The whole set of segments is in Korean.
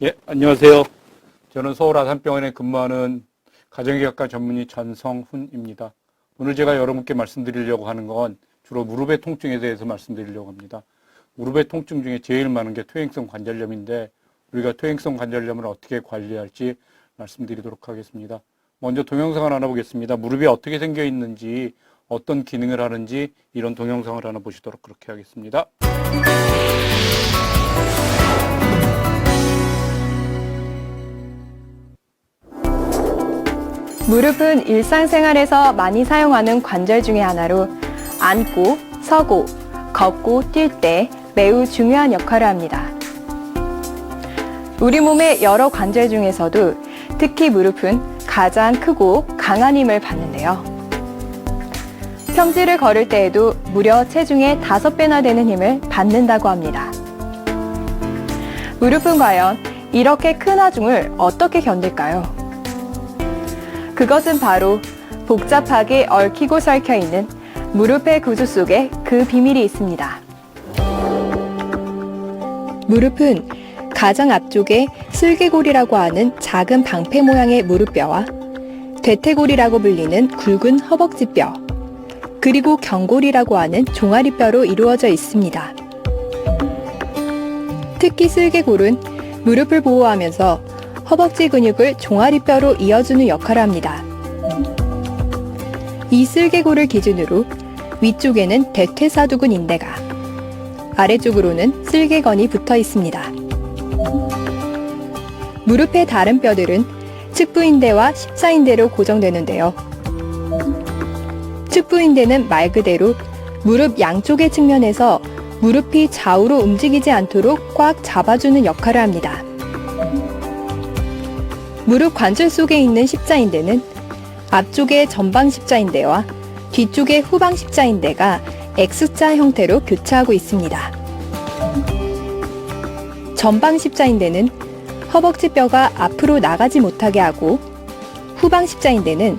예, 안녕하세요. 저는 서울 아산병원에 근무하는 가정의학과 전문의 전성훈입니다. 오늘 제가 여러분께 말씀드리려고 하는 건 주로 무릎의 통증에 대해서 말씀드리려고 합니다. 무릎의 통증 중에 제일 많은 게 퇴행성 관절염인데 우리가 퇴행성 관절염을 어떻게 관리할지 말씀드리도록 하겠습니다. 먼저 동영상을 하나 보겠습니다. 무릎이 어떻게 생겨 있는지 어떤 기능을 하는지 이런 동영상을 하나 보시도록 그렇게 하겠습니다. 무릎은 일상생활에서 많이 사용하는 관절 중의 하나로 앉고, 서고, 걷고, 뛸 때 매우 중요한 역할을 합니다. 우리 몸의 여러 관절 중에서도 특히 무릎은 가장 크고 강한 힘을 받는데요. 평지를 걸을 때에도 무려 체중의 5배나 되는 힘을 받는다고 합니다. 무릎은 과연 이렇게 큰 하중을 어떻게 견딜까요? 그것은 바로 복잡하게 얽히고 설켜 있는 무릎의 구조 속에 그 비밀이 있습니다. 무릎은 가장 앞쪽에 슬개골이라고 하는 작은 방패 모양의 무릎뼈와 대퇴골이라고 불리는 굵은 허벅지뼈, 그리고 경골이라고 하는 종아리뼈로 이루어져 있습니다. 특히 슬개골은 무릎을 보호하면서 허벅지 근육을 종아리뼈로 이어주는 역할을 합니다. 이 슬개골을 기준으로 위쪽에는 대퇴사두근 인대가, 아래쪽으로는 슬개건이 붙어 있습니다. 무릎의 다른 뼈들은 측부인대와 십자인대로 고정되는데요. 측부인대는 말 그대로 무릎 양쪽의 측면에서 무릎이 좌우로 움직이지 않도록 꽉 잡아주는 역할을 합니다. 무릎 관절 속에 있는 십자인대는 앞쪽의 전방 십자인대와 뒤쪽의 후방 십자인대가 X자 형태로 교차하고 있습니다. 전방 십자인대는 허벅지 뼈가 앞으로 나가지 못하게 하고 후방 십자인대는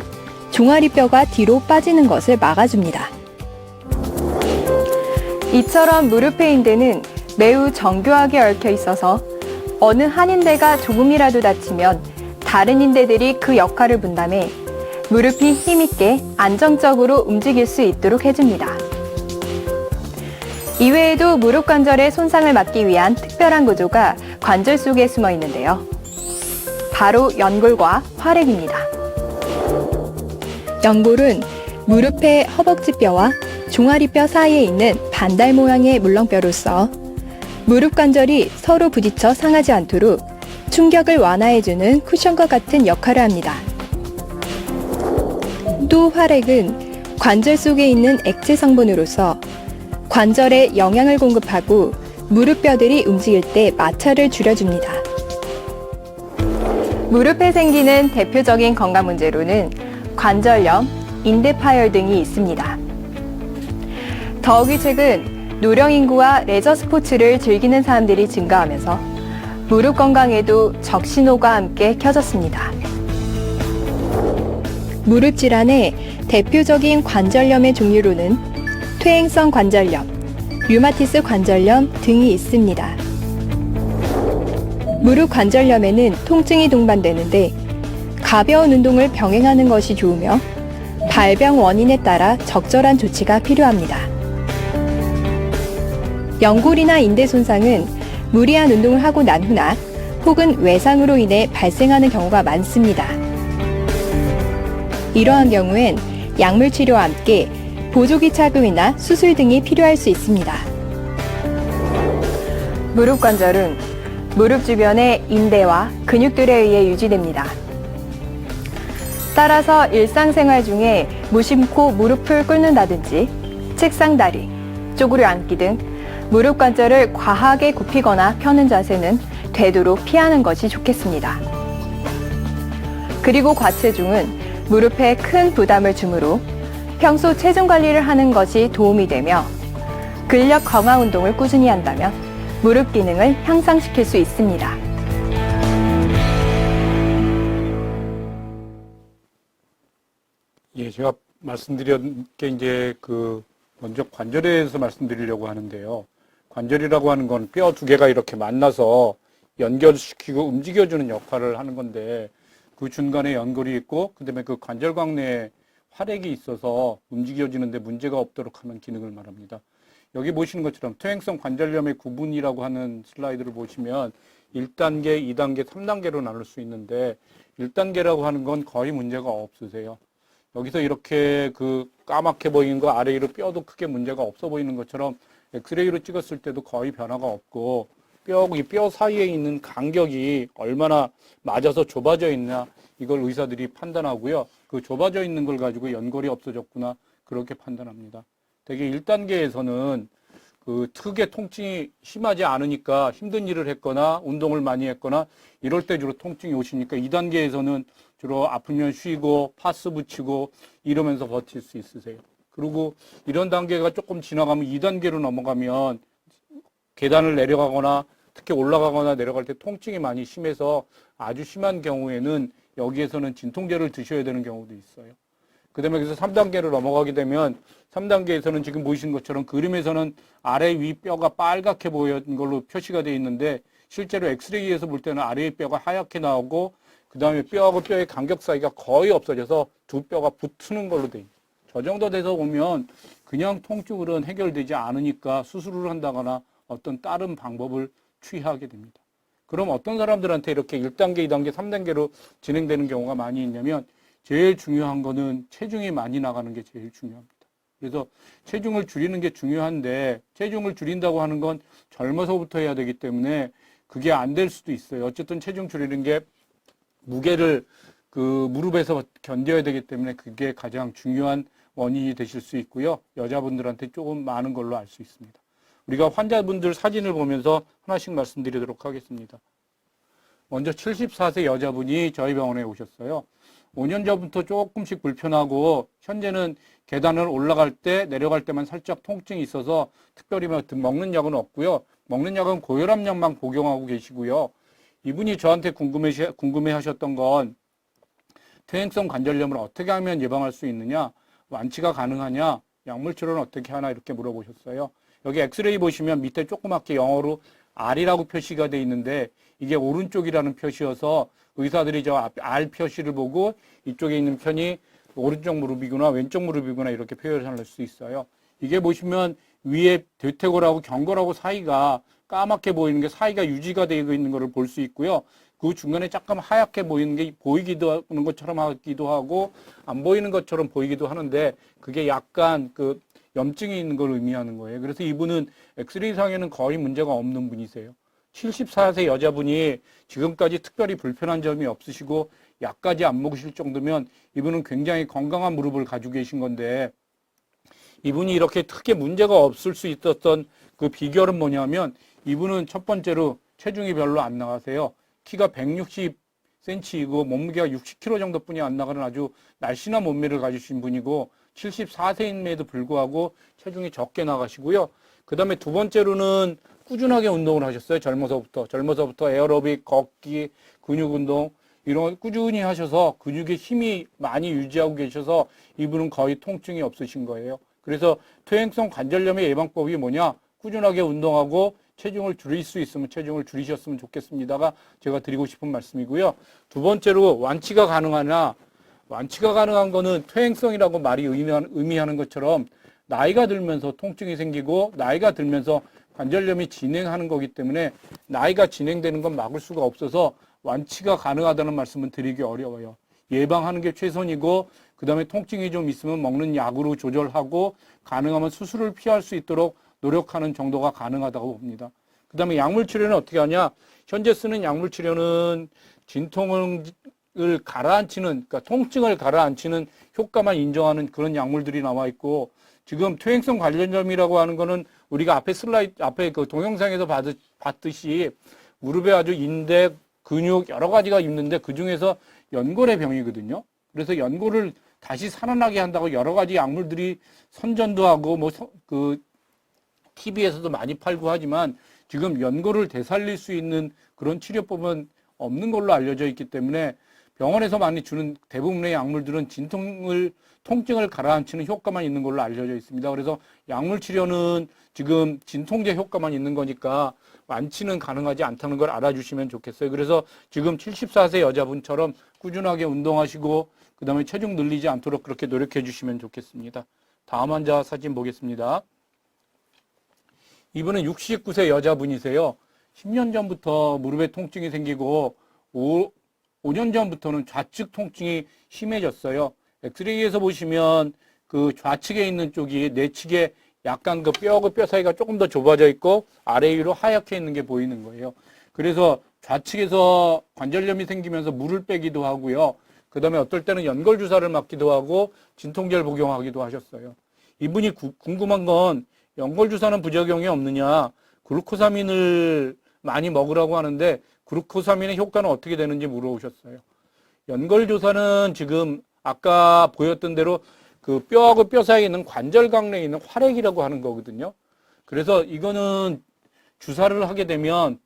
종아리 뼈가 뒤로 빠지는 것을 막아줍니다. 이처럼 무릎의 인대는 매우 정교하게 얽혀 있어서 어느 한 인대가 조금이라도 다치면 다른 인대들이 그 역할을 분담해 무릎이 힘있게 안정적으로 움직일 수 있도록 해줍니다. 이외에도 무릎 관절의 손상을 막기 위한 특별한 구조가 관절 속에 숨어 있는데요. 바로 연골과 활액입니다. 연골은 무릎의 허벅지뼈와 종아리뼈 사이에 있는 반달 모양의 물렁뼈로서 무릎 관절이 서로 부딪혀 상하지 않도록 충격을 완화해주는 쿠션과 같은 역할을 합니다. 또 활액은 관절 속에 있는 액체 성분으로서 관절에 영양을 공급하고 무릎뼈들이 움직일 때 마찰을 줄여줍니다. 무릎에 생기는 대표적인 건강 문제로는 관절염, 인대 파열 등이 있습니다. 더욱이 최근 노령 인구와 레저 스포츠를 즐기는 사람들이 증가하면서 무릎 건강에도 적신호가 함께 켜졌습니다. 무릎 질환의 대표적인 관절염의 종류로는 퇴행성 관절염, 류마티스 관절염 등이 있습니다. 무릎 관절염에는 통증이 동반되는데 가벼운 운동을 병행하는 것이 좋으며 발병 원인에 따라 적절한 조치가 필요합니다. 연골이나 인대 손상은 무리한 운동을 하고 난 후나 혹은 외상으로 인해 발생하는 경우가 많습니다. 이러한 경우엔 약물 치료와 함께 보조기 착용이나 수술 등이 필요할 수 있습니다. 무릎 관절은 무릎 주변의 인대와 근육들에 의해 유지됩니다. 따라서 일상생활 중에 무심코 무릎을 꿇는다든지 책상 다리, 쪼그려 앉기 등 무릎 관절을 과하게 굽히거나 펴는 자세는 되도록 피하는 것이 좋겠습니다. 그리고 과체중은 무릎에 큰 부담을 주므로 평소 체중 관리를 하는 것이 도움이 되며 근력 강화 운동을 꾸준히 한다면 무릎 기능을 향상시킬 수 있습니다. 예, 제가 말씀드린 게 이제 그 먼저 관절에 대해서 말씀드리려고 하는데요. 관절이라고 하는 건 뼈 두 개가 이렇게 만나서 연결시키고 움직여주는 역할을 하는 건데 그 중간에 연골이 있고 그다음에 그 관절광 내에 활액이 있어서 움직여지는데 문제가 없도록 하는 기능을 말합니다. 여기 보시는 것처럼 퇴행성 관절염의 구분이라고 하는 슬라이드를 보시면 1단계, 2단계, 3단계로 나눌 수 있는데 1단계라고 하는 건 거의 문제가 없으세요. 여기서 이렇게 그 까맣게 보이는 거 아래 위로 뼈도 크게 문제가 없어 보이는 것처럼 엑스레이로 찍었을 때도 거의 변화가 없고 뼈, 이뼈 사이에 있는 간격이 얼마나 맞아서 좁아져 있나 이걸 의사들이 판단하고요. 그 좁아져 있는 걸 가지고 연골이 없어졌구나 그렇게 판단합니다. 대개 1단계에서는 그 특의 통증이 심하지 않으니까 힘든 일을 했거나 운동을 많이 했거나 이럴 때 주로 통증이 오시니까 2단계에서는 주로 아프면 쉬고 파스 붙이고 이러면서 버틸 수 있으세요. 그리고 이런 단계가 조금 지나가면 2단계로 넘어가면 계단을 내려가거나 특히 올라가거나 내려갈 때 통증이 많이 심해서 아주 심한 경우에는 여기에서는 진통제를 드셔야 되는 경우도 있어요. 그 다음에 그래서 3단계로 넘어가게 되면 3단계에서는 지금 보이신 것처럼 그림에서는 아래 위 뼈가 빨갛게 보이는 걸로 표시가 되어 있는데 실제로 엑스레이에서 볼 때는 아래의 뼈가 하얗게 나오고 그 다음에 뼈하고 뼈의 간격 사이가 거의 없어져서 두 뼈가 붙는 걸로 돼 있죠. 저 정도 돼서 보면 그냥 통증으로는 해결되지 않으니까 수술을 한다거나 어떤 다른 방법을 취하게 됩니다. 그럼 어떤 사람들한테 이렇게 1단계, 2단계, 3단계로 진행되는 경우가 많이 있냐면 제일 중요한 거는 체중이 많이 나가는 게 제일 중요합니다. 그래서 체중을 줄이는 게 중요한데 체중을 줄인다고 하는 건 젊어서부터 해야 되기 때문에 그게 안 될 수도 있어요. 어쨌든 체중 줄이는 게 무게를 그 무릎에서 견뎌야 되기 때문에 그게 가장 중요한 원인이 되실 수 있고요. 여자분들한테 조금 많은 걸로 알 수 있습니다. 우리가 환자분들 사진을 보면서 하나씩 말씀드리도록 하겠습니다. 먼저 74세 여자분이 저희 병원에 오셨어요. 5년 전부터 조금씩 불편하고 현재는 계단을 올라갈 때 내려갈 때만 살짝 통증이 있어서 특별히 뭐 먹는 약은 없고요. 먹는 약은 고혈압 약만 복용하고 계시고요. 이분이 저한테 궁금해, 궁금해 하셨던 건 퇴행성 관절염을 어떻게 하면 예방할 수 있느냐, 완치가 가능하냐, 약물 치료는 어떻게 하나 이렇게 물어보셨어요. 여기 엑스레이 보시면 밑에 조그맣게 영어로 R이라고 표시가 돼 있는데 이게 오른쪽이라는 표시여서 의사들이 저 앞- R 표시를 보고 이쪽에 있는 편이 오른쪽 무릎이구나 왼쪽 무릎이구나 이렇게 표현할 수 있어요. 이게 보시면 위에 대퇴골하고 경골하고 사이가 까맣게 보이는 게 사이가 유지가 되고 있는 것을 볼 수 있고요. 그 중간에 잠깐 하얗게 보이는 게 보이기도 하는 것처럼 하기도 하고 안 보이는 것처럼 보이기도 하는데 그게 약간 그 염증이 있는 걸 의미하는 거예요. 그래서 이분은 엑스레이 상에는 거의 문제가 없는 분이세요. 74세 여자분이 지금까지 특별히 불편한 점이 없으시고 약까지 안 먹으실 정도면 이분은 굉장히 건강한 무릎을 가지고 계신 건데 이분이 이렇게 크게 문제가 없을 수 있었던 그 비결은 뭐냐면 이분은 첫 번째로 체중이 별로 안 나가세요. 키가 160cm이고 몸무게가 60kg 정도뿐이 안 나가는 아주 날씬한 몸매를 가지신 분이고 74세임에도 불구하고 체중이 적게 나가시고요. 그 다음에 두 번째로는 꾸준하게 운동을 하셨어요. 젊어서부터. 젊어서부터 에어로빅, 걷기, 근육 운동 이런 걸 꾸준히 하셔서 근육의 힘이 많이 유지하고 계셔서 이분은 거의 통증이 없으신 거예요. 그래서 퇴행성 관절염의 예방법이 뭐냐? 꾸준하게 운동하고 체중을 줄일 수 있으면 체중을 줄이셨으면 좋겠습니다가 제가 드리고 싶은 말씀이고요. 두 번째로 완치가 가능하나 완치가 가능한 거는 퇴행성이라고 말이 의미하는, 것처럼 나이가 들면서 통증이 생기고 나이가 들면서 관절염이 진행하는 거기 때문에 나이가 진행되는 건 막을 수가 없어서 완치가 가능하다는 말씀은 드리기 어려워요. 예방하는 게 최선이고 그다음에 통증이 좀 있으면 먹는 약으로 조절하고 가능하면 수술을 피할 수 있도록 노력하는 정도가 가능하다고 봅니다. 그 다음에 약물 치료는 어떻게 하냐? 현재 쓰는 약물 치료는 진통을 가라앉히는 그러니까 통증을 가라앉히는 효과만 인정하는 그런 약물들이 나와 있고 지금 퇴행성 관련점이라고 하는 거는 우리가 앞에 슬라이드 앞에 그 동영상에서 봤- 봤듯이 무릎에 아주 인대 근육 여러 가지가 있는데 그 중에서 연골의 병이거든요. 그래서 연골을 다시 살아나게 한다고 여러 가지 약물들이 선전도 하고 뭐 그 TV에서도 많이 팔고 하지만 지금 연골을 되살릴 수 있는 그런 치료법은 없는 걸로 알려져 있기 때문에 병원에서 많이 주는 대부분의 약물들은 진통을 통증을 가라앉히는 효과만 있는 걸로 알려져 있습니다. 그래서 약물 치료는 지금 진통제 효과만 있는 거니까 완치는 가능하지 않다는 걸 알아주시면 좋겠어요. 그래서 지금 74세 여자분처럼 꾸준하게 운동하시고 그다음에 체중 늘리지 않도록 그렇게 노력해 주시면 좋겠습니다. 다음 환자 사진 보겠습니다. 이분은 69세 여자분이세요. 10년 전부터 무릎에 통증이 생기고 5, 5년 전부터는 좌측 통증이 심해졌어요. 엑스레이에서 보시면 그 좌측에 있는 쪽이 내측에 약간 그 뼈하고 뼈 사이가 조금 더 좁아져 있고 아래 위로 하얗게 있는 게 보이는 거예요. 그래서 좌측에서 관절염이 생기면서 물을 빼기도 하고요. 그 다음에 어떨 때는 연골 주사를 맞기도 하고 진통제를 복용하기도 하셨어요. 이분이 구- 궁금한 건 연골 주사는 부작용이 없느냐, 글루코사민을 많이 먹으라고 하는데 글루코사민의 효과는 어떻게 되는지 물어보셨어요. 연골 주사는 지금 아까 보였던 대로 그 뼈하고 뼈 사이에 있는 관절 강내에 있는 활액이라고 하는 거거든요. 그래서 이거는 주사를 하게 되면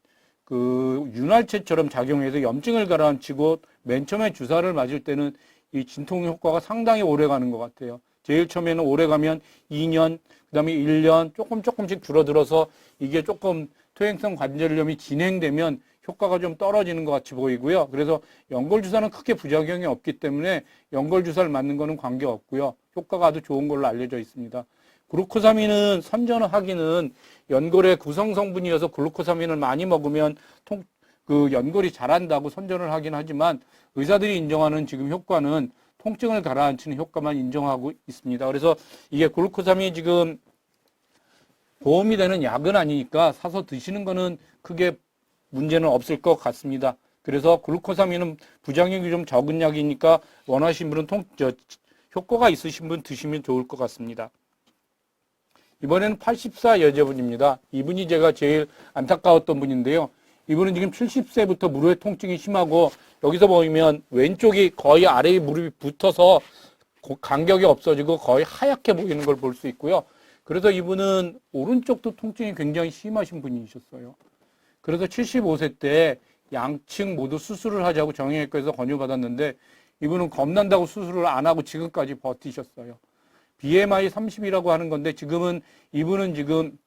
그 윤활체처럼 작용해서 염증을 가라앉히고 맨 처음에 주사를 맞을 때는 이 진통 효과가 상당히 오래 가는 것 같아요. 제일 처음에는 오래 가면 2년, 그 다음에 1년 조금 조금씩 줄어들어서 이게 조금 퇴행성 관절염이 진행되면 효과가 좀 떨어지는 것 같이 보이고요. 그래서 연골주사는 크게 부작용이 없기 때문에 연골주사를 맞는 거는 관계 없고요. 효과가 아주 좋은 걸로 알려져 있습니다. 글루코사민은 선전하기는 연골의 구성 성분이어서 글루코사민을 많이 먹으면 통, 그 연골이 자란다고 선전을 하긴 하지만 의사들이 인정하는 지금 효과는 통증을 가라앉히는 효과만 인정하고 있습니다. 그래서 이게 글루코사민이 지금 보험이 되는 약은 아니니까 사서 드시는 거는 크게 문제는 없을 것 같습니다. 그래서 글루코사민은 부작용이 좀 적은 약이니까 원하시는 분은 통, 저, 효과가 있으신 분 드시면 좋을 것 같습니다. 이번에는 84 여자분입니다. 이분이 제가 제일 안타까웠던 분인데요. 이분은 지금 70세부터 무릎의 통증이 심하고 여기서 보이면 왼쪽이 거의 아래에 무릎이 붙어서 고- 간격이 없어지고 거의 하얗게 보이는 걸 볼 수 있고요. 그래서 이분은 오른쪽도 통증이 굉장히 심하신 분이셨어요. 그래서 75세 때 양측 모두 수술을 하자고 정형외과에서 권유받았는데 이분은 겁난다고 수술을 안 하고 지금까지 버티셨어요. BMI 30이라고 하는 건데 지금은 이분은 지금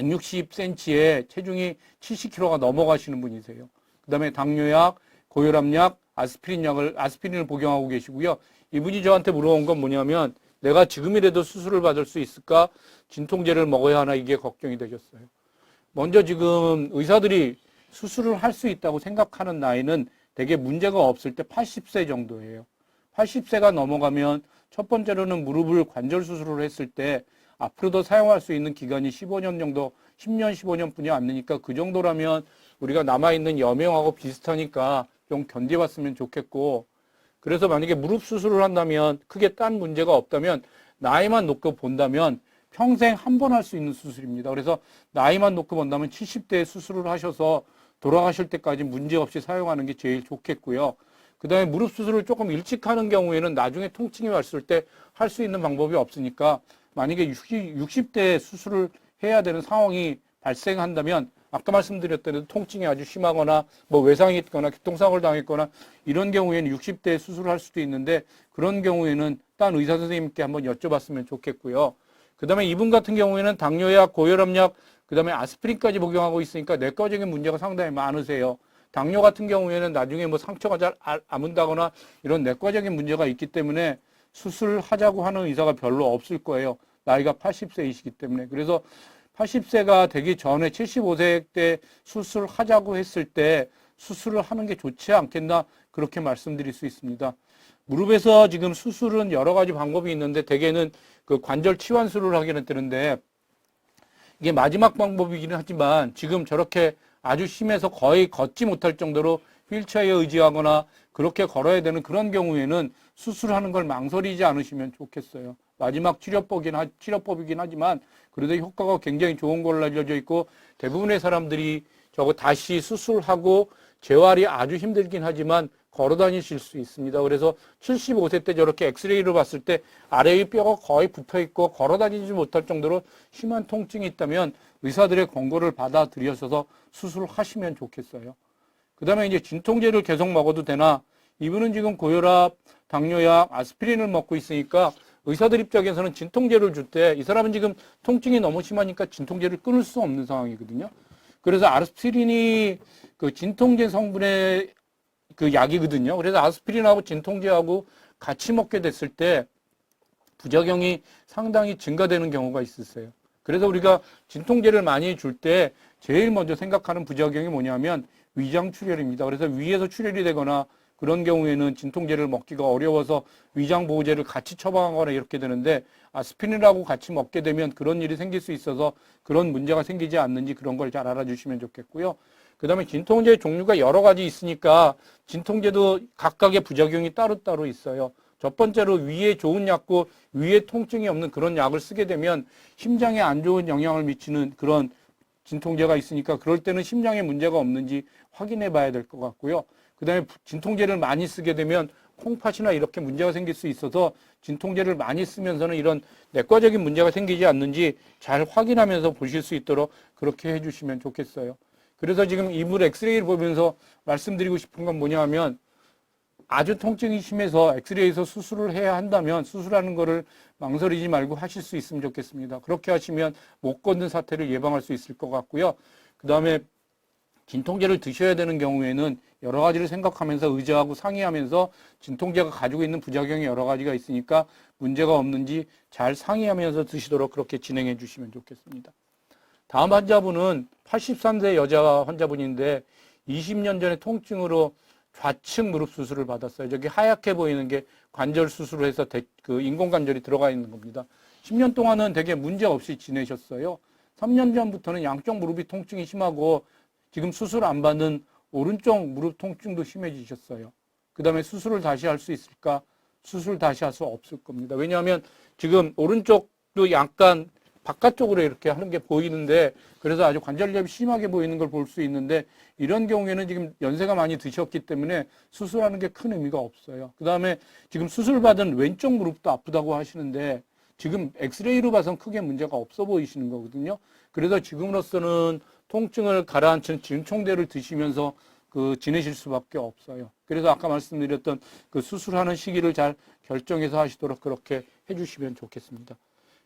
160cm에 체중이 70kg가 넘어가시는 분이세요. 그다음에 당뇨약, 고혈압약, 아스피린 약을 아스피린을 복용하고 계시고요. 이분이 저한테 물어본 건 뭐냐면 내가 지금이라도 수술을 받을 수 있을까? 진통제를 먹어야 하나 이게 걱정이 되셨어요. 먼저 지금 의사들이 수술을 할 수 있다고 생각하는 나이는 되게 문제가 없을 때 80세 정도예요. 80세가 넘어가면 첫 번째로는 무릎을 관절 수술을 했을 때 앞으로도 사용할 수 있는 기간이 15년 정도, 10년, 15년 뿐이 안 되니까 그 정도라면 우리가 남아있는 여명하고 비슷하니까 좀 견뎌봤으면 좋겠고 그래서 만약에 무릎 수술을 한다면 크게 딴 문제가 없다면 나이만 놓고 본다면 평생 한 번 할 수 있는 수술입니다. 그래서 나이만 놓고 본다면 70대에 수술을 하셔서 돌아가실 때까지 문제 없이 사용하는 게 제일 좋겠고요. 그 다음에 무릎 수술을 조금 일찍 하는 경우에는 나중에 통증이 왔을 때 할 수 있는 방법이 없으니까 만약에 60, 60대에 수술을 해야 되는 상황이 발생한다면 아까 말씀드렸던 통증이 아주 심하거나 뭐 외상이 있거나 교통사고를 당했거나 이런 경우에는 60대에 수술을 할 수도 있는데 그런 경우에는 딴 의사 선생님께 한번 여쭤봤으면 좋겠고요. 그 다음에 이분 같은 경우에는 당뇨약, 고혈압약, 그 다음에 아스피린까지 복용하고 있으니까 내과적인 문제가 상당히 많으세요. 당뇨 같은 경우에는 나중에 뭐 상처가 잘 아- 아문다거나 이런 내과적인 문제가 있기 때문에 수술을 하자고 하는 의사가 별로 없을 거예요. 나이가 80세이시기 때문에. 그래서 80세가 되기 전에 75세 때 수술을 하자고 했을 때 수술을 하는 게 좋지 않겠나 그렇게 말씀드릴 수 있습니다. 무릎에서 지금 수술은 여러 가지 방법이 있는데 대개는 그 관절 치환술을 하기는 되는데 이게 마지막 방법이기는 하지만 지금 저렇게 아주 심해서 거의 걷지 못할 정도로 휠체어에 의지하거나 그렇게 걸어야 되는 그런 경우에는 수술하는 걸 망설이지 않으시면 좋겠어요. 마지막 치료법이긴, 하, 치료법이긴 하지만 그래도 효과가 굉장히 좋은 걸로 알려져 있고 대부분의 사람들이 저거 다시 수술하고 재활이 아주 힘들긴 하지만 걸어 다니실 수 있습니다. 그래서 75세 때 저렇게 엑스레이를 봤을 때 아래의 뼈가 거의 붙어 있고 걸어 다니지 못할 정도로 심한 통증이 있다면 의사들의 권고를 받아들여서 수술을 하시면 좋겠어요. 그 다음에 이제 진통제를 계속 먹어도 되나 이분은 지금 고혈압, 당뇨약, 아스피린을 먹고 있으니까 의사들 입장에서는 진통제를 줄 때 이 사람은 지금 통증이 너무 심하니까 진통제를 끊을 수 없는 상황이거든요. 그래서 아스피린이 그 진통제 성분의 그 약이거든요. 그래서 아스피린하고 진통제하고 같이 먹게 됐을 때 부작용이 상당히 증가되는 경우가 있었어요. 그래서 우리가 진통제를 많이 줄 때 제일 먼저 생각하는 부작용이 뭐냐면 위장 출혈입니다. 그래서 위에서 출혈이 되거나 그런 경우에는 진통제를 먹기가 어려워서 위장 보호제를 같이 처방하거나 이렇게 되는데 아스피린하고 같이 먹게 되면 그런 일이 생길 수 있어서 그런 문제가 생기지 않는지 그런 걸 잘 알아주시면 좋겠고요. 그 다음에 진통제 종류가 여러 가지 있으니까 진통제도 각각의 부작용이 따로따로 있어요. 첫 번째로 위에 좋은 약고 위에 통증이 없는 그런 약을 쓰게 되면 심장에 안 좋은 영향을 미치는 그런 진통제가 있으니까 그럴 때는 심장에 문제가 없는지 확인해 봐야 될 것 같고요. 그 다음에 진통제를 많이 쓰게 되면 콩팥이나 이렇게 문제가 생길 수 있어서 진통제를 많이 쓰면서는 이런 내과적인 문제가 생기지 않는지 잘 확인하면서 보실 수 있도록 그렇게 해주시면 좋겠어요. 그래서 지금 이물 엑스레이를 보면서 말씀드리고 싶은 건 뭐냐 하면 아주 통증이 심해서 엑스레이에서 수술을 해야 한다면 수술하는 거를 망설이지 말고 하실 수 있으면 좋겠습니다. 그렇게 하시면 못 걷는 사태를 예방할 수 있을 것 같고요. 그 다음에 진통제를 드셔야 되는 경우에는 여러 가지를 생각하면서 의자하고 상의하면서 진통제가 가지고 있는 부작용이 여러 가지가 있으니까 문제가 없는지 잘 상의하면서 드시도록 그렇게 진행해 주시면 좋겠습니다. 다음 환자분은 83세 여자 환자분인데 20년 전에 통증으로 좌측 무릎 수술을 받았어요. 저기 하얗게 보이는 게 관절 수술을 해서 대- 그 인공관절이 들어가 있는 겁니다. 10년 동안은 되게 문제 없이 지내셨어요. 3년 전부터는 양쪽 무릎이 통증이 심하고 지금 수술 안 받는 오른쪽 무릎 통증도 심해지셨어요. 그 다음에 수술을 다시 할 수 있을까? 수술 다시 할 수 없을 겁니다. 왜냐하면 지금 오른쪽도 약간 바깥쪽으로 이렇게 하는 게 보이는데 그래서 아주 관절염이 심하게 보이는 걸 볼 수 있는데 이런 경우에는 지금 연세가 많이 드셨기 때문에 수술하는 게 큰 의미가 없어요. 그 다음에 지금 수술받은 왼쪽 무릎도 아프다고 하시는데 지금 엑스레이로 봐선 크게 문제가 없어 보이시는 거거든요. 그래서 지금으로서는 통증을 가라앉힌 진통제를 드시면서 그 지내실 수밖에 없어요. 그래서 아까 말씀드렸던 그 수술하는 시기를 잘 결정해서 하시도록 그렇게 해주시면 좋겠습니다.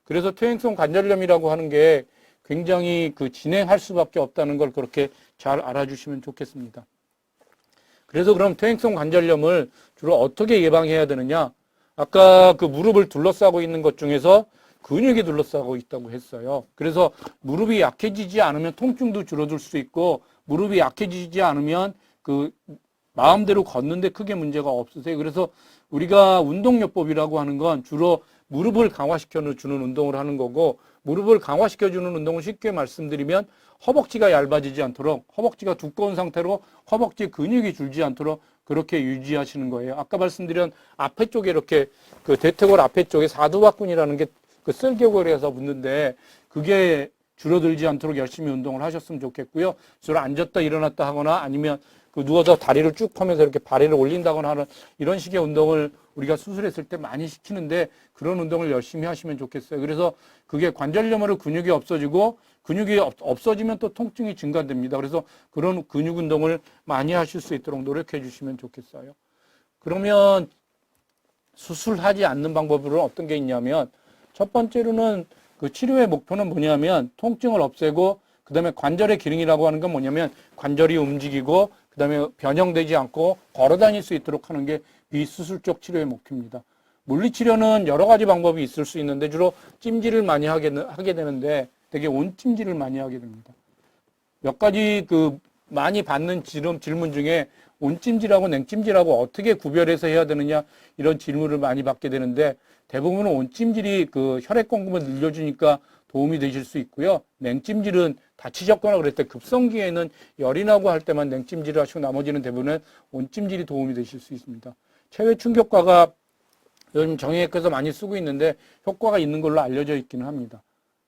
그래서 퇴행성 관절염이라고 하는 게 굉장히 그 진행할 수밖에 없다는 걸 그렇게 잘 알아주시면 좋겠습니다. 그래서 그럼 퇴행성 관절염을 주로 어떻게 예방해야 되느냐? 아까 그 무릎을 둘러싸고 있는 것 중에서 근육이 둘러싸고 있다고 했어요. 그래서 무릎이 약해지지 않으면 통증도 줄어들 수 있고 무릎이 약해지지 않으면 그 마음대로 걷는데 크게 문제가 없으세요. 그래서 우리가 운동요법이라고 하는 건 주로 무릎을 강화시켜 주는 운동을 하는 거고 무릎을 강화시켜 주는 운동을 쉽게 말씀드리면 허벅지가 얇아지지 않도록 허벅지가 두꺼운 상태로 허벅지 근육이 줄지 않도록 그렇게 유지하시는 거예요. 아까 말씀드린 앞에 쪽에 이렇게 그 대퇴골 앞에 쪽에 사두박근이라는 게 그 쓸개골에서 붙는데 그게 줄어들지 않도록 열심히 운동을 하셨으면 좋겠고요. 주로 앉았다 일어났다 하거나 아니면 그 누워서 다리를 쭉 펴면서 이렇게 발을 올린다거나 하는 이런 식의 운동을 우리가 수술했을 때 많이 시키는데 그런 운동을 열심히 하시면 좋겠어요. 그래서 그게 관절염으로 근육이 없어지고 근육이 없- 없어지면 또 통증이 증가됩니다. 그래서 그런 근육 운동을 많이 하실 수 있도록 노력해 주시면 좋겠어요. 그러면 수술하지 않는 방법으로는 어떤 게 있냐면 첫 번째로는 그 치료의 목표는 뭐냐면 통증을 없애고 그다음에 관절의 기능이라고 하는 건 뭐냐면 관절이 움직이고 그다음에 변형되지 않고 걸어 다닐 수 있도록 하는 게 비수술적 치료의 목표입니다. 물리치료는 여러 가지 방법이 있을 수 있는데 주로 찜질을 많이 하게, 하게 되는데 되게 온찜질을 많이 하게 됩니다. 몇 가지 그 많이 받는 질문, 질문 중에 온찜질하고 냉찜질하고 어떻게 구별해서 해야 되느냐 이런 질문을 많이 받게 되는데 대부분은 온찜질이 그 혈액 공급을 늘려주니까 도움이 되실 수 있고요. 냉찜질은 다치셨거나 그럴 때 급성기에는 열이 나고 할 때만 냉찜질을 하시고 나머지는 대부분은 온찜질이 도움이 되실 수 있습니다. 체외 충격과가 요즘 정형외과에서 많이 쓰고 있는데 효과가 있는 걸로 알려져 있기는 합니다.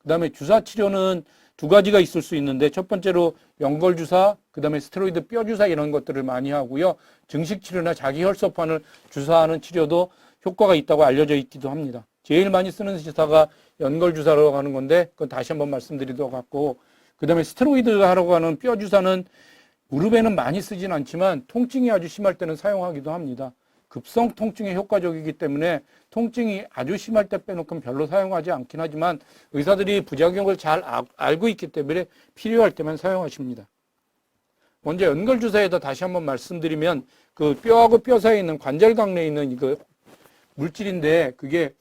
그 다음에 주사 치료는 두 가지가 있을 수 있는데 첫 번째로 연골 주사, 그 다음에 스테로이드 뼈 주사 이런 것들을 많이 하고요. 증식 치료나 자기 혈소판을 주사하는 치료도 효과가 있다고 알려져 있기도 합니다. 제일 많이 쓰는 주사가 연골 주사라고 하는 건데 그건 다시 한번 말씀드리도록 하고 그 다음에 스테로이드 하라고 하는 뼈 주사는 무릎에는 많이 쓰진 않지만 통증이 아주 심할 때는 사용하기도 합니다. 급성 통증에 효과적이기 때문에 통증이 아주 심할 때 빼놓고는 별로 사용하지 않긴 하지만 의사들이 부작용을 잘 아- 알고 있기 때문에 필요할 때만 사용하십니다. 먼저 연골 주사에다 다시 한번 말씀드리면 그 뼈하고 뼈 사이에 있는 관절각 내에 있는 이거 물질인데 그게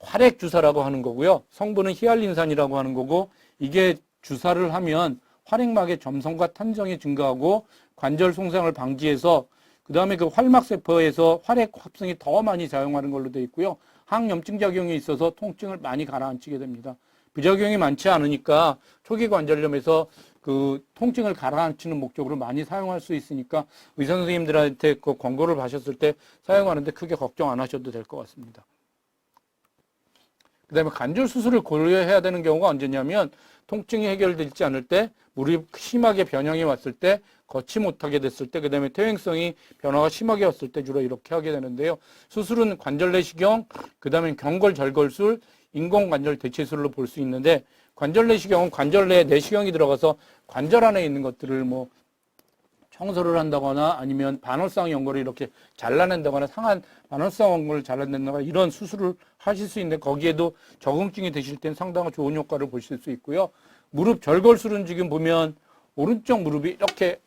활액 주사라고 하는 거고요. 성분은 히알린산이라고 하는 거고 이게 주사를 하면 활액막의 점성과 탄성이 증가하고 관절 손상을 방지해서 그 다음에 그 활막 세포에서 활액 합성이 더 많이 작용하는 걸로 되어 있고요. 항염증 작용이 있어서 통증을 많이 가라앉히게 됩니다. 부작용이 많지 않으니까 초기 관절염에서 그 통증을 가라앉히는 목적으로 많이 사용할 수 있으니까 의사 선생님들한테 그 권고를 하셨을 때 사용하는데 크게 걱정 안 하셔도 될 것 같습니다. 그 다음에 관절 수술을 고려해야 되는 경우가 언제냐면 통증이 해결되지 않을 때 무릎이 심하게 변형이 왔을 때 걷지 못하게 됐을 때 그 다음에 퇴행성이 변화가 심하게 왔을 때 주로 이렇게 하게 되는데요. 수술은 관절 내시경, 그 다음에 경골 절골술, 인공관절 대체술로 볼 수 있는데 관절 내시경은 관절 내에 내시경이 들어가서 관절 안에 있는 것들을 뭐 청소를 한다거나 아니면 반월상 연골을 이렇게 잘라낸다거나 상한 반월상 연골을 잘라낸다거나 이런 수술을 하실 수 있는데 거기에도 적응증이 되실 땐 상당히 좋은 효과를 보실 수 있고요. 무릎 절골술은 지금 보면 오른쪽 무릎이 이렇게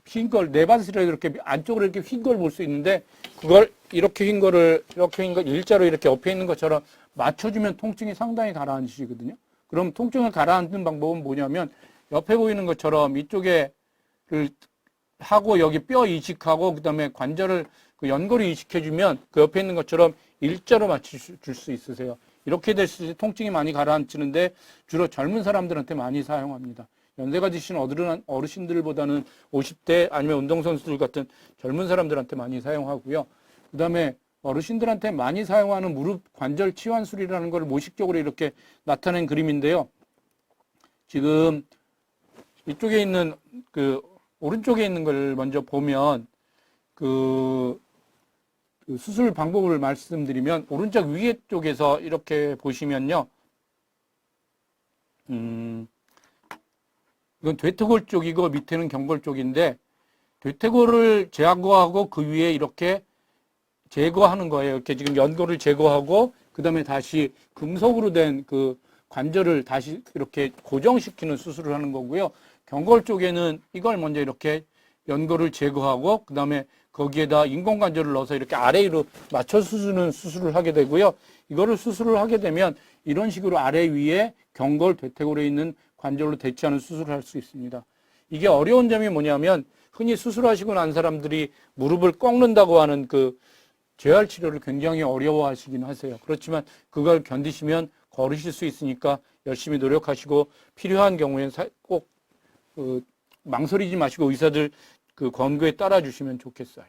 박, 휜 걸, 내반스를 이렇게 안쪽으로 이렇게 휜걸볼 수 있는데 그걸 이렇게 휜 거를 이렇게 휜거 일자로 이렇게 옆에 있는 것처럼 맞춰주면 통증이 상당히 가라앉으시거든요. 그럼 통증을 가라앉는 방법은 뭐냐면 옆에 보이는 것처럼 이쪽에 그 하고 여기 뼈 이식하고 그다음에 관절을 그 연골을 이식해주면 그 옆에 있는 것처럼 일자로 맞춰줄 수 있으세요. 이렇게 됐을 때 통증이 많이 가라앉히는데 주로 젊은 사람들한테 많이 사용합니다. 연세가 드신 어르신들보다는 50대 아니면 운동선수들 같은 젊은 사람들한테 많이 사용하고요. 그 다음에 어르신들한테 많이 사용하는 무릎 관절 치환술이라는 걸 모식적으로 이렇게 나타낸 그림인데요. 지금 이쪽에 있는 그 오른쪽에 있는 걸 먼저 보면 그, 그 수술 방법을 말씀드리면 오른쪽 위에 쪽에서 이렇게 보시면요. 음, 이건 대퇴골 쪽이고 밑에는 경골 쪽인데 대퇴골을 제거하고 그 위에 이렇게 제거하는 거예요. 이렇게 지금 연골을 제거하고 그다음에 다시 금속으로 된 그 관절을 다시 이렇게 고정시키는 수술을 하는 거고요. 경골 쪽에는 이걸 먼저 이렇게 연골을 제거하고 그다음에 거기에다 인공관절을 넣어서 이렇게 아래로 맞춰 수술은 수술을 하게 되고요. 이거를 수술을 하게 되면 이런 식으로 아래 위에 경골, 대퇴골에 있는 관절로 대체하는 수술을 할 수 있습니다. 이게 어려운 점이 뭐냐면 흔히 수술하시고 난 사람들이 무릎을 꺾는다고 하는 그 재활 치료를 굉장히 어려워하시긴 하세요. 그렇지만 그걸 견디시면 걸으실 수 있으니까 열심히 노력하시고 필요한 경우엔 사- 꼭 그, 망설이지 마시고 의사들 그 권고에 따라 주시면 좋겠어요.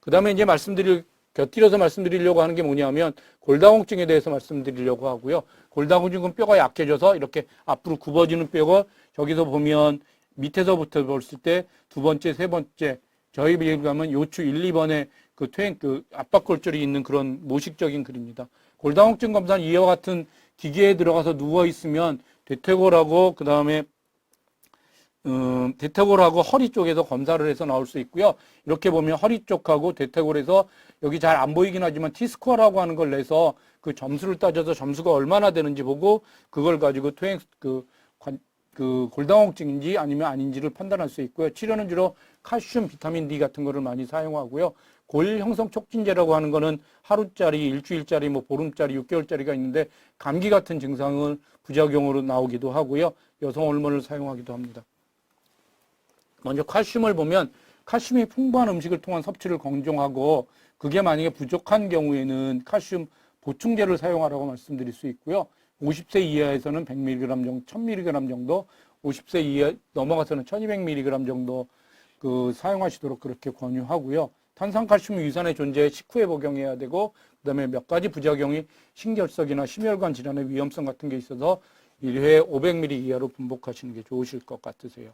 그 다음에 이제 말씀드릴, 곁들여서 말씀드리려고 하는 게 뭐냐면 골다공증에 대해서 말씀드리려고 하고요. 골다공증은 뼈가 약해져서 이렇게 앞으로 굽어지는 뼈가 저기서 보면 밑에서부터 봤을 때 두 번째, 세 번째, 저희 비에 가면 요추 1, 2번에 그 퇴행, 그 압박골절이 있는 그런 모식적인 글입니다. 골다공증 검사는 이와 같은 기계에 들어가서 누워 있으면 대퇴골하고 그 다음에 음, 대퇴골하고 허리 쪽에서 검사를 해서 나올 수 있고요. 이렇게 보면 허리 쪽하고 대퇴골에서 여기 잘 안 보이긴 하지만 T스코어라고 하는 걸 내서 그 점수를 따져서 점수가 얼마나 되는지 보고 그걸 가지고 퇴행 그, 관- 그 골다공증인지 아니면 아닌지를 판단할 수 있고요. 치료는 주로 칼슘, 비타민 D 같은 거를 많이 사용하고요. 골 형성 촉진제라고 하는 거는 하루짜리, 일주일짜리, 뭐 보름짜리, 6개월짜리가 있는데 감기 같은 증상을 부작용으로 나오기도 하고요. 여성 호르몬을 사용하기도 합니다. 먼저 칼슘을 보면 칼슘이 풍부한 음식을 통한 섭취를 강조하고 그게 만약에 부족한 경우에는 칼슘 보충제를 사용하라고 말씀드릴 수 있고요. 50세 이하에서는 100mg 정도, 1000mg 정도, 50세 이하 넘어가서는 1200mg 정도 그 사용하시도록 그렇게 권유하고요. 탄산칼슘 유산의 존재에 식후에 복용해야 되고 그다음에 몇 가지 부작용이 신결석이나 심혈관 질환의 위험성 같은 게 있어서 1회에 500ml 이하로 분복하시는 게 좋으실 것 같으세요.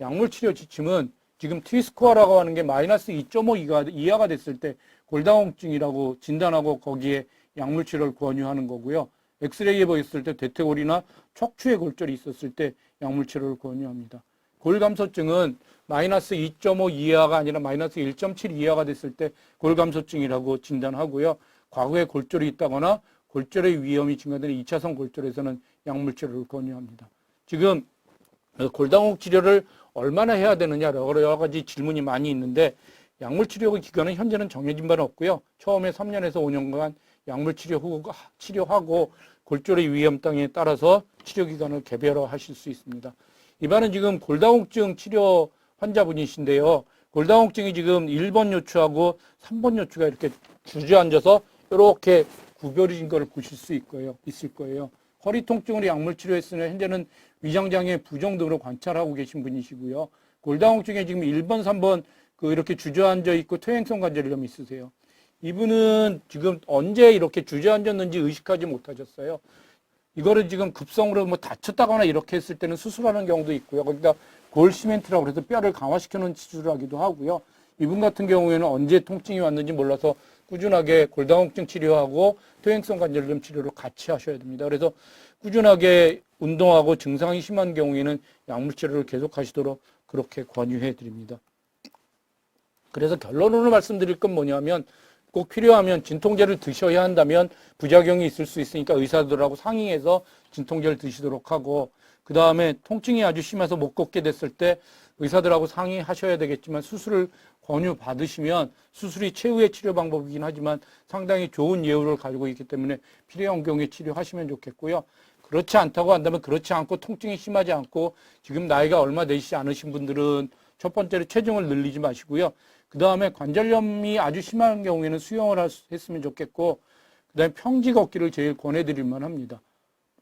약물 치료 지침은 지금 T스코어라고 하는 게 마이너스 2.5 이하가 됐을 때 골다공증이라고 진단하고 거기에 약물 치료를 권유하는 거고요. 엑스레이에 보였을 때 대퇴골이나 척추의 골절이 있었을 때 약물 치료를 권유합니다. 골감소증은 마이너스 2.5 이하가 아니라 마이너스 1.7 이하가 됐을 때 골감소증이라고 진단하고요. 과거에 골절이 있다거나 골절의 위험이 증가되는 2차선 골절에서는 약물 치료를 권유합니다. 지금 골다공증 치료를 얼마나 해야 되느냐 여러 가지 질문이 많이 있는데 약물 치료 기간은 현재는 정해진 바는 없고요. 처음에 3년에서 5년간 약물 치료 후 치료하고 골절의 위험 등에 따라서 치료 기간을 개별화하실 수 있습니다. 이번은 지금 골다공증 치료 환자분이신데요. 골다공증이 지금 1번 요추하고 3번 요추가 이렇게 주저앉아서 이렇게 구별인 걸 보실 수 있고요. 있을 거예요. 허리 통증으로 약물 치료했으나 현재는 위장장애 부정 등으로 관찰하고 계신 분이시고요. 골다공증에 지금 1번, 3번 그 이렇게 주저앉아 있고 퇴행성 관절염이 있으세요. 이분은 지금 언제 이렇게 주저앉았는지 의식하지 못하셨어요. 이거를 지금 급성으로 뭐 다쳤다거나 이렇게 했을 때는 수술하는 경우도 있고요. 거기다 골 시멘트라고 그래서 뼈를 강화시켜 놓은 수술을 하기도 하고요. 이분 같은 경우에는 언제 통증이 왔는지 몰라서 꾸준하게 골다공증 치료하고 퇴행성 관절염 치료를 같이 하셔야 됩니다. 그래서 꾸준하게 운동하고 증상이 심한 경우에는 약물 치료를 계속 하시도록 그렇게 권유해 드립니다. 그래서 결론으로 말씀드릴 건 뭐냐면 꼭 필요하면 진통제를 드셔야 한다면 부작용이 있을 수 있으니까 의사들하고 상의해서 진통제를 드시도록 하고 그 다음에 통증이 아주 심해서 못 걷게 됐을 때 의사들하고 상의하셔야 되겠지만 수술을 권유 받으시면 수술이 최후의 치료 방법이긴 하지만 상당히 좋은 예후를 가지고 있기 때문에 필요한 경우에 치료하시면 좋겠고요. 그렇지 않다고 한다면 그렇지 않고 통증이 심하지 않고 지금 나이가 얼마 되시지 않으신 분들은 첫 번째로 체중을 늘리지 마시고요. 그 다음에 관절염이 아주 심한 경우에는 수영을 했으면 좋겠고, 그 다음에 평지 걷기를 제일 권해드릴만 합니다.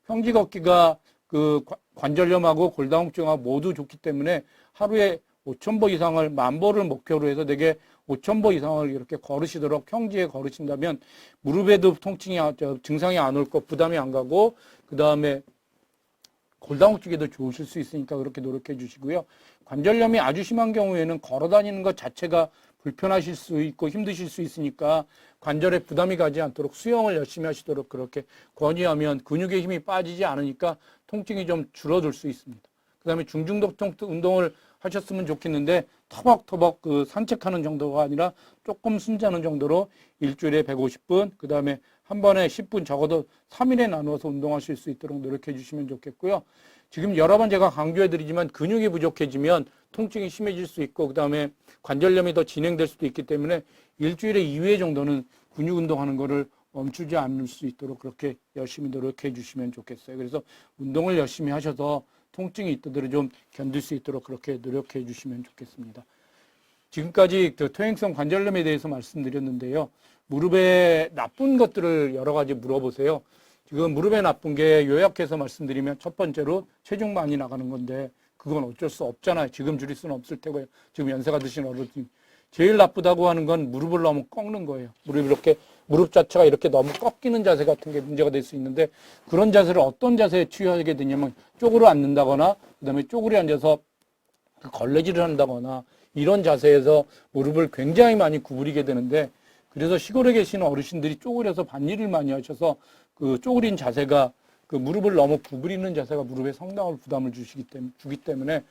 평지 걷기가 그 관- 관절염하고 골다공증하고 모두 좋기 때문에 하루에 5,000보 이상을 만 보를 목표로 해서 되게 5,000보 이상을 이렇게 걸으시도록 평지에 걸으신다면 무릎에도 통증이 아- 저 증상이 안 올 거 부담이 안 가고 그 다음에 골다공증에도 좋으실 수 있으니까 그렇게 노력해 주시고요. 관절염이 아주 심한 경우에는 걸어 다니는 것 자체가 불편하실 수 있고 힘드실 수 있으니까 관절에 부담이 가지 않도록 수영을 열심히 하시도록 그렇게 권유하면 근육의 힘이 빠지지 않으니까 통증이 좀 줄어들 수 있습니다. 그 다음에 중중독 통 운동을 하셨으면 좋겠는데 터벅터벅 그 산책하는 정도가 아니라 조금 순자는 정도로 일주일에 150분, 그 다음에 한 번에 10분 적어도 3일에 나누어서 운동하실 수 있도록 노력해 주시면 좋겠고요. 지금 여러 번 제가 강조해 드리지만 근육이 부족해지면 통증이 심해질 수 있고 그 다음에 관절염이 더 진행될 수도 있기 때문에 일주일에 2회 정도는 근육 운동하는 거를 멈추지 않을 수 있도록 그렇게 열심히 노력해 주시면 좋겠어요. 그래서 운동을 열심히 하셔서 통증이 있더라도 좀 견딜 수 있도록 그렇게 노력해 주시면 좋겠습니다. 지금까지 그 퇴행성 관절염에 대해서 말씀드렸는데요. 무릎에 나쁜 것들을 여러 가지 물어보세요. 지금 무릎에 나쁜 게 요약해서 말씀드리면 첫 번째로 체중 많이 나가는 건데 그건 어쩔 수 없잖아요. 지금 줄일 수는 없을 테고요. 지금 연세가 드신 어르신. 제일 나쁘다고 하는 건 무릎을 너무 꺾는 거예요. 무릎이 이렇게, 무릎 자체가 이렇게 너무 꺾이는 자세 같은 게 문제가 될 수 있는데 그런 자세를 어떤 자세에 취하게 되냐면 쪼그려 앉는다거나 그 다음에 쪼그려 앉아서 그 걸레질을 한다거나 이런 자세에서 무릎을 굉장히 많이 구부리게 되는데 그래서 시골에 계시는 어르신들이 쪼그려서 밭일을 많이 하셔서 그 쪼그린 자세가 그 무릎을 너무 구부리는 자세가 무릎에 상당한 부담을 주시기 때문에 주기 때문에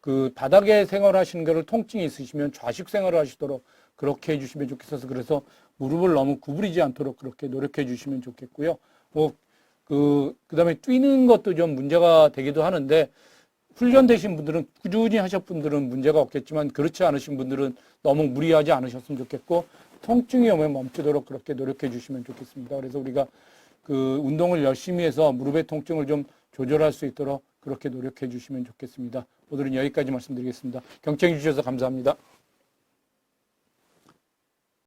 그 바닥에 생활하시는 거를 통증이 있으시면 좌식 생활을 하시도록 그렇게 해주시면 좋겠어서 그래서 무릎을 너무 구부리지 않도록 그렇게 노력해 주시면 좋겠고요. 뭐 그 그 다음에 뛰는 것도 좀 문제가 되기도 하는데 훈련되신 분들은 꾸준히 하셨 분들은 문제가 없겠지만 그렇지 않으신 분들은 너무 무리하지 않으셨으면 좋겠고 통증이 오면 멈추도록 그렇게 노력해 주시면 좋겠습니다. 그래서 우리가 그 운동을 열심히 해서 무릎의 통증을 좀 조절할 수 있도록 그렇게 노력해 주시면 좋겠습니다. 오늘은 여기까지 말씀드리겠습니다. 경청해 주셔서 감사합니다.